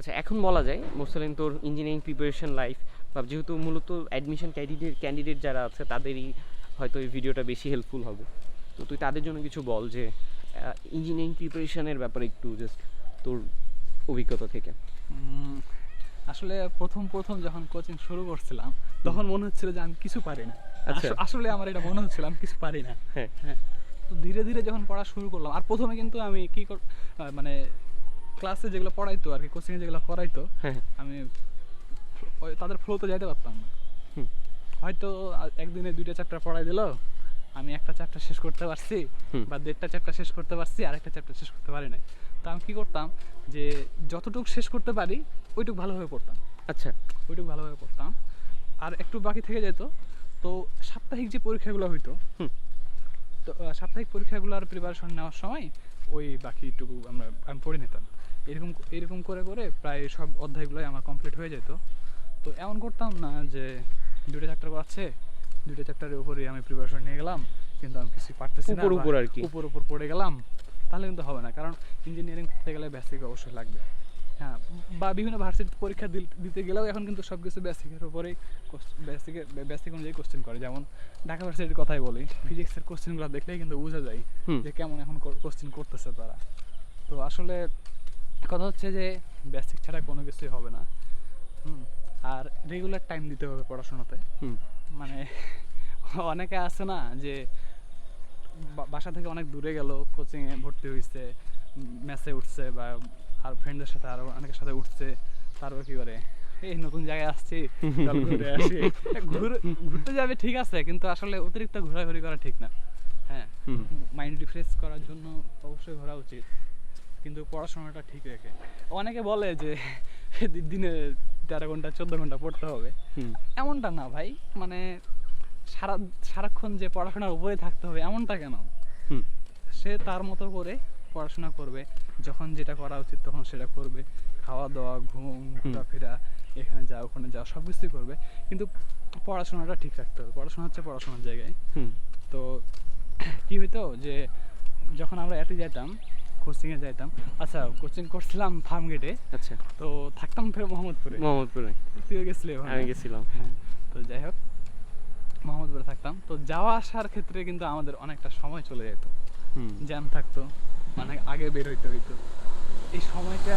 আচ্ছা এখন বলা যায় মোরসালিন তোর ইঞ্জিনিয়ারিং প্রিপারেশন লাইফ বা যেহেতু মূলত অ্যাডমিশন ক্যান্ডিডেট ক্যান্ডিডেট যারা আছে তাদেরই হয়তো এই ভিডিওটা বেশি হেল্পফুল হবে। তো তুই তাদের জন্য কিছু বল যে ইঞ্জিনিয়ারিং প্রিপারেশনের ব্যাপারে একটু জাস্ট তোর অভিজ্ঞতা থেকে। আসলে প্রথম প্রথম যখন কোচিং শুরু করছিলাম তখন মনে হচ্ছিল যে আমি কিছু পারি না আচ্ছা। আসলে আমার এটা মনে হচ্ছিল আমি কিছু পারি না হ্যাঁ। হ্যাঁ। তো ধীরে ধীরে যখন পড়া শুরু করলাম আর প্রথমে কিন্তু আমি কি কর মানে ক্লাসে যেগুলো পড়াইতো আর কি কোচিংয়ে যেগুলো পড়াইতো হ্যাঁ আমি ওই তাদের ফ্লোতে যাইতে পারতাম না। হয়তো একদিনে দুইটা চ্যাপ্টার পড়াই দিল আমি একটা চ্যাপ্টার শেষ করতে পারছি বা দেড়টা চ্যাপ্টার শেষ করতে পারছি আর একটা চ্যাপ্টার শেষ করতে পারি নাই। তো আমি কি করতাম যে যতটুকু শেষ করতে পারি ওইটুকু ভালোভাবে পড়তাম। আচ্ছা। ওইটুকু ভালোভাবে পড়তাম। আর একটু বাকি থেকে যেত তো সাপ্তাহিক যে পরীক্ষাগুলো হইতো তো সাপ্তাহিক পরীক্ষাগুলোর প্রিপারেশন নেওয়ার সময় ওই বাকিটুকু আমরা আমি পড়ে নিতাম। এরকম এরকম করে করে প্রায় সব অধ্যায়গুলোই আমার কমপ্লিট হয়ে যেত। তো এমন করতাম না যে দুটো চ্যাপ্টার করাচ্ছে দুটো চ্যাপ্টারের উপরেই আমি প্রিপারেশন নিয়ে গেলাম কিন্তু আমি কিছু পারতেছি না উপর উপর আর কি। উপর উপর পড়ে গেলাম তাহলে কিন্তু হবে না কারণ ইঞ্জিনিয়ারিং পড়তে গেলে বেসিক অবশ্যই লাগবে। হ্যাঁ বা বিভিন্ন ভার্সিটি পরীক্ষা দিতে গেলেও এখন কিন্তু সব কিছু বেসিকের উপরেই বেসিকের বেসিক অনুযায়ী কোশ্চেন করে। যেমন ঢাকা ভার্সিটির কথাই বলি ফিজিক্সের কোশ্চেনগুলো দেখলেই কিন্তু বোঝা যায় যে কেমন এখন কোশ্চেন করতেছে তারা। তো আসলে কথা হচ্ছে যে বেসিক ছাড়া কোনো কিছুই হবে না। হুম আর রেগুলার টাইম দিতে হবে পড়াশোনাতে। মানে অনেকে আছে না যে বাসা থেকে অনেক দূরে গেল কোচিংয়ে ভর্তি হয়েছে ম্যাচে উঠছে বা আর ফ্রেন্ডদের সাথে আরও অনেকের সাথে উঠছে তারপর কি করে? এই নতুন জায়গায় আসছি ঘুরে আসি। ঘুরে ঘুরতে যাবে ঠিক আছে কিন্তু আসলে অতিরিক্ত ঘোরাঘুরি করা ঠিক না। হ্যাঁ মাইন্ড রিফ্রেশ করার জন্য অবশ্যই ঘোরা উচিত। কিন্তু পড়াশোনাটা ঠিক রেখে। অনেকে বলে যে দিনে তেরো ঘণ্টা চোদ্দ ঘণ্টা পড়তে হবে। এমনটা না ভাই মানে সারা সারাক্ষণ যে পড়াশোনার উপরে থাকতে হবে এমনটা কেন? সে তার মতো করে পড়াশোনা করবে যখন যেটা করা উচিত তখন সেটা করবে খাওয়া দাওয়া ঘুম ঘোরাফেরা এখানে যাও ওখানে যাও সব কিছুই করবে। কিন্তু পড়াশোনাটা ঠিক রাখতে হবে। পড়াশোনা হচ্ছে পড়াশোনার জায়গায়। হুম। তো কি হইতো যে যখন আমরা এতে যেতাম কোচিংয়ে যাইতাম। আচ্ছা কোচিং করছিলাম ফার্ম গেটে আচ্ছা। তো থাকতাম ফের মোহাম্মদপুরে। মোহাম্মদপুরে। তুইও গেছিলি আমি গেছিলাম। হ্যাঁ তো যাই হোক মোহাম্মদপুরে থাকতাম। তো যাওয়া আসার ক্ষেত্রে কিন্তু আমাদের অনেকটা সময় চলে যেত। জ্যাম থাকতো অনেক আগে বের হইতে হইতো। এই সময়টা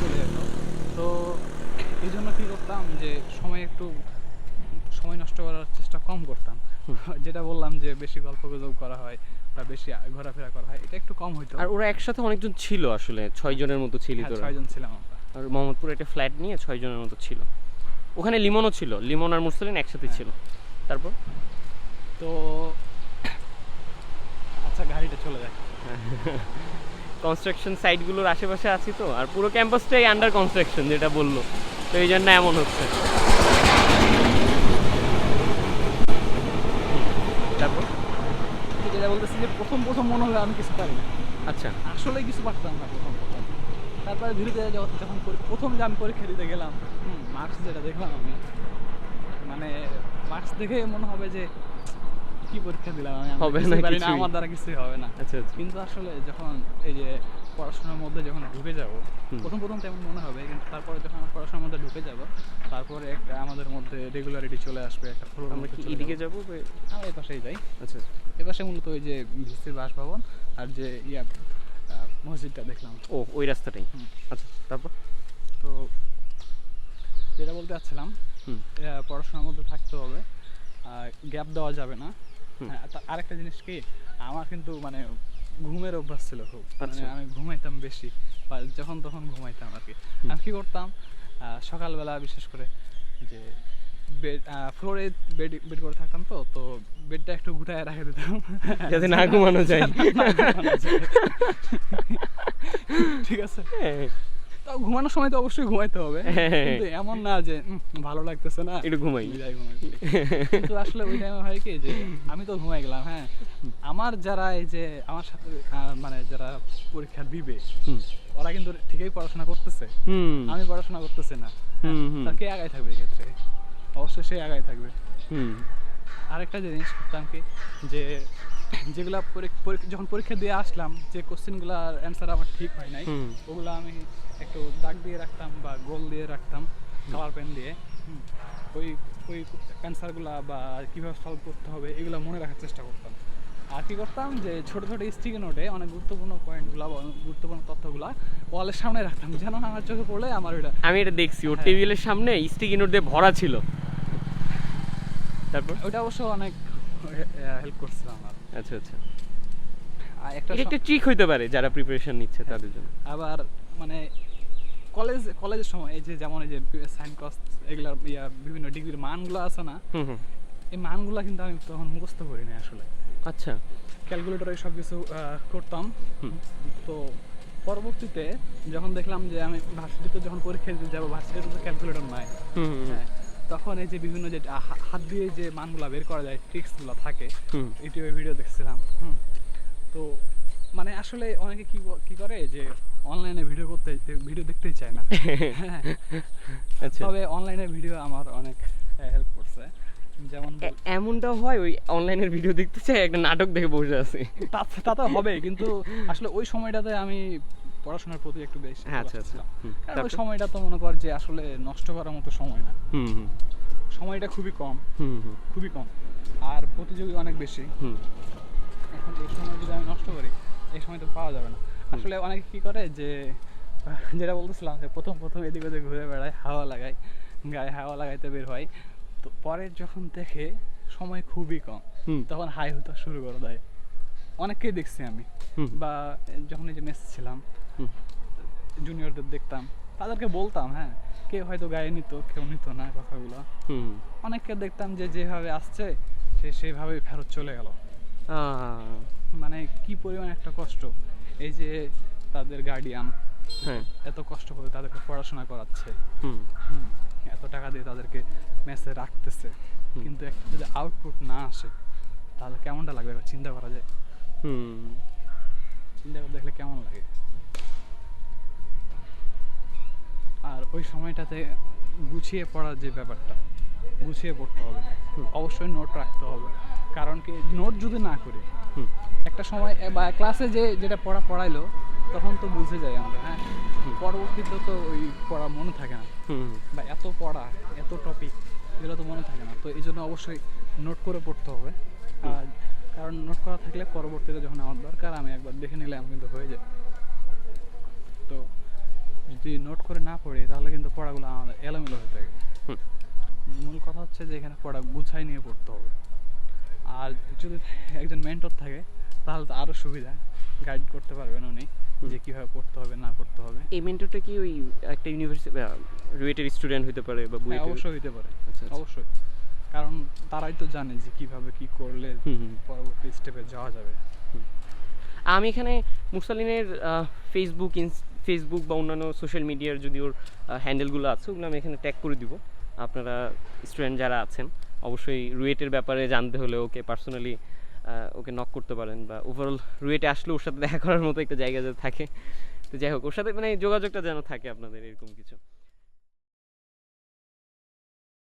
চলে যেত। তো এই জন্য কী করতাম যে সময় একটু সময় নষ্ট করার চেষ্টা কম করতাম। যেটা বললাম যে বেশি গল্প গুজব করা হয় বা বেশি ঘোরাফেরা করা হয় এটা একটু কম হইতো। আর ওরা একসাথে অনেকজন ছিল আসলে ছয় জনের মতো ছিলি হ্যাঁ, তোরা। ছয়জন ছিলাম আমরা। আর মোহাম্মদপুরে একটা ফ্ল্যাট নিয়ে ছয় জনের মতো ছিল। ওখানে লিমনও ছিল লিমন আর মুরসালিন একসাথে হ্যাঁ। ছিল। তারপর? তো আচ্ছা গাড়িটা চলে যায় কনস্ট্রাকশন সাইটগুলোর আশেপাশে আছি তো আর পুরো ক্যাম্পাসটাই আন্ডার কনস্ট্রাকশন যেটা বলল। তো এই জন্য এমন হচ্ছে তারপর তো যেটা বলতেছি যে প্রথম প্রথম মনে হলো আমি কিছু পারি না। আচ্ছা। আসলে কিছু পারতাম না প্রথম প্রথম। তারপরে ধীরে ধীরে যখন প্রথম যে আমি পরীক্ষা দিতে গেলাম মার্কস যেটা দেখলাম আমি মানে মার্কস দেখে মনে হবে যে কি পরীক্ষা দিলাম আমি হবে না। আমার দ্বারা কিছুই হবে না। আচ্ছা আচ্ছা। কিন্তু আসলে যখন এই যে পড়াশোনার মধ্যে যখন ঢুকে যাব প্রথম প্রথম তেমন মনে হবে কিন্তু তারপরে যখন আমরা পড়াশোনার মধ্যে ঢুকে যাব তারপরে একটা আমাদের মধ্যে রেগুলারিটি চলে আসবে একটা ফ্লো আমরা কি এদিকে যাব। আমরা এই পাশেই যাই। আচ্ছা এ পাশে মূলত ওই যে ভিসির বাসভবন আর যে ইয়া মসজিদটা দেখলাম। ও ওই রাস্তাটাই। হুম। আচ্ছা তারপর? তো যেটা বলতে চাচ্ছিলাম পড়াশোনার মধ্যে থাকতে হবে গ্যাপ দেওয়া যাবে না। হ্যাঁ, আরেকটা জিনিস কি আমার কিন্তু মানে ঘুমের অভ্যাস ছিল খুব মানে আচ্ছা। আমি ঘুমাইতাম বেশি বা যখন তখন ঘুমাইতাম আর কি। আমি কি করতাম সকালবেলা বিশেষ করে যে বেড ফ্লোরে বেড বেড করে থাকতাম তো তো বেডটা একটু গুটায় রাখে দিতাম যাতে না ঘুমানো যায়। ঠিক আছে হ্যাঁ, ঘুমানোর সময় তো অবশ্যই ঘুমাইতে হবে। হ্যাঁ। কিন্তু এমন না যে ভালো লাগতেছে না। একটু ঘুমাই। কিন্তু আসলে ওই টাইমে হয় কি যে আমি তো ঘুমাই গেলাম হ্যাঁ। আমার যারা এই যে আমার সাথে মানে যারা পরীক্ষা দিবে ওরা কিন্তু ঠিকই পড়াশোনা করতেছে। আমি পড়াশোনা করতেছি না। হ্যাঁ। তার কে আগায় থাকবে এক্ষেত্রে। অবশ্যই সে আগায় থাকবে। হুম। আরেকটা জিনিস করতাম কি যে যেগুলা যখন পরীক্ষা দিয়ে আসলাম যে কোশ্চেনগুলোর অ্যান্সার আমার ঠিক হয় নাই। ওগুলো আমি একটু দাগ দিয়ে রাখতাম বা গোল দিয়ে রাখতাম কালার পেন দিয়ে। ওই ওই অ্যান্সারগুলো বা কীভাবে সলভ করতে হবে এগুলো মনে রাখার চেষ্টা করতাম আর কি করতাম যে ছোট ছোট স্টিকি নোটে অনেক গুরুত্বপূর্ণ পয়েন্টগুলো বা গুরুত্বপূর্ণ তথ্যগুলো ওয়ালের সামনে রাখতাম যেন আমার চোখে পড়লে আমার ওইটা আমি এটা দেখছি ওর হ্যাঁ। টেবিলের সামনে স্টিকি নোট দিয়ে ভরা ছিল তারপর ওইটা অবশ্য অনেক হেল্প করছিল আমার আচ্ছা আচ্ছা। একটা একটা ট্রিক হইতে পারে যারা প্রিপারেশন নিচ্ছে তাদের জন্য। আবার মানে কলেজ কলেজের সময় এই যে যেমন এই যে সাইন কস্ট এগুলার ইয়া বিভিন্ন ডিগ্রির মানগুলো আছে না এই মানগুলো কিন্তু আমি তখন মুখস্থ করি না আসলে। আচ্ছা। ক্যালকুলেটরে সব কিছু করতাম। তো পরবর্তীতে যখন দেখলাম যে আমি ভার্সিটিতে যখন পরীক্ষা দিতে যাব ভার্সিটিতে তো ক্যালকুলেটর নাই। হ্যাঁ। তখন এই যে বিভিন্ন যে হাত দিয়ে যে মানগুলো বের করা যায় ট্রিক্সগুলো থাকে ইউটিউবে ভিডিও দেখছিলাম হুম। তো মানে আসলে অনেকে কি কি করে যে অনলাইনে ভিডিও করতে ভিডিও দেখতেই চায় না। আচ্ছা। তবে অনলাইনে ভিডিও আমার অনেক হেল্প করছে। যেমন বল- এ- এমনটা হয় ওই অনলাইনের ভিডিও দেখতে চাই একটা নাটক দেখে বসে আছে। তা তা তো হবে কিন্তু আসলে ওই সময়টাতে আমি পড়াশোনার প্রতি একটু বেশি হ্যাঁ, আচ্ছা, আচ্ছা। কারণ ওই? সময়টা তো মনে কর যে আসলে নষ্ট করার মতো সময় না। হুম হুম। সময়টা খুবই কম। হুম হুম। খুবই কম। আর প্রতিযোগী অনেক বেশি। হুম। এখন এই সময় যদি আমি নষ্ট করি এই সময় তো পাওয়া যাবে না। আসলে অনেকে কি করে যে যেটা বলতেছিলাম যে প্রথম প্রথম এদিক ওদিক ঘুরে বেড়ায় হাওয়া লাগায় গায়ে হাওয়া লাগাইতে বের হয়। তো পরে যখন দেখে সময় খুবই কম তখন হাই হতে শুরু করে দেয়। অনেককেই দেখছি আমি। বা যখন এই যে মেস ছিলাম জুনিয়রদের দেখতাম তাদেরকে বলতাম হ্যাঁ কেউ হয়তো গায়ে নিত কেউ নিত না কথাগুলো। অনেককে দেখতাম যে যেভাবে আসছে সে সেভাবেই ফেরত চলে গেল। মানে কি পরিমাণ একটা কষ্ট। এই যে তাদের গার্ডিয়ান হ্যাঁ। এত কষ্ট করে তাদেরকে পড়াশোনা করাচ্ছে। এত টাকা দিয়ে তাদেরকে মেসে রাখতেছে। কিন্তু একটা যদি আউটপুট না আসে তাহলে কেমনটা লাগবে? চিন্তা করা যায়। হুম। চিন্তা করে দেখলে কেমন লাগে? আর ওই সময়টাতে গুছিয়ে পড়ার যে ব্যাপারটা গুছিয়ে পড়তে হবে। অবশ্যই নোট রাখতে হবে। কারণ কি নোট যদি না করি একটা সময় বা ক্লাসে যে যেটা পড়া পড়াইলো তখন তো বুঝে যাই আমরা হ্যাঁ? পরবর্তীতে তো ওই পড়া মনে থাকে না। বা এত পড়া এত টপিক এগুলো তো মনে থাকে না। তো এই জন্য অবশ্যই নোট করে পড়তে হবে। আর কারণ নোট করা থাকলে পরবর্তীতে যখন আমার দরকার আমি একবার দেখে নিলে আমি কিন্তু হয়ে যায়। তো যদি নোট করে না পড়ি তাহলে কিন্তু পড়াগুলো আমাদের এলোমেলো হয়ে থাকে। মূল কথা হচ্ছে যে এখানে পড়া গুছাই নিয়ে পড়তে হবে। আর যদি একজন মেন্টর থাকে তাহলে তো আরও সুবিধা। গাইড করতে পারবেন উনি যে কীভাবে পড়তে হবে না পড়তে হবে। এই মেন্টরটা কি ওই একটা ইউনিভার্সিটি রুয়েটের স্টুডেন্ট হতে পারে বা হ্যাঁ অবশ্যই হতে পারে। আচ্ছা, আচ্ছা। অবশ্যই। কারণ তারাই তো জানে যে কীভাবে কি করলে। পরবর্তী স্টেপে যাওয়া যাবে। আমি এখানে মুসালিনের ফেসবুক ফেসবুক বা অন্যান্য সোশ্যাল মিডিয়ার যদি ওর হ্যান্ডেলগুলো আছে ওগুলো আমি এখানে ট্যাগ করে দিব। আপনারা স্টুডেন্ট যারা আছেন অবশ্যই রুয়েটের ব্যাপারে জানতে হলে ওকে পার্সোনালি ওকে নক করতে পারেন বা ওভারঅল রুয়েটে আসলে ওর সাথে দেখা করার মতো একটা জায়গা যাতে থাকে। তো যাই হোক ওর সাথে মানে যোগাযোগটা যেন থাকে আপনাদের এরকম কিছু।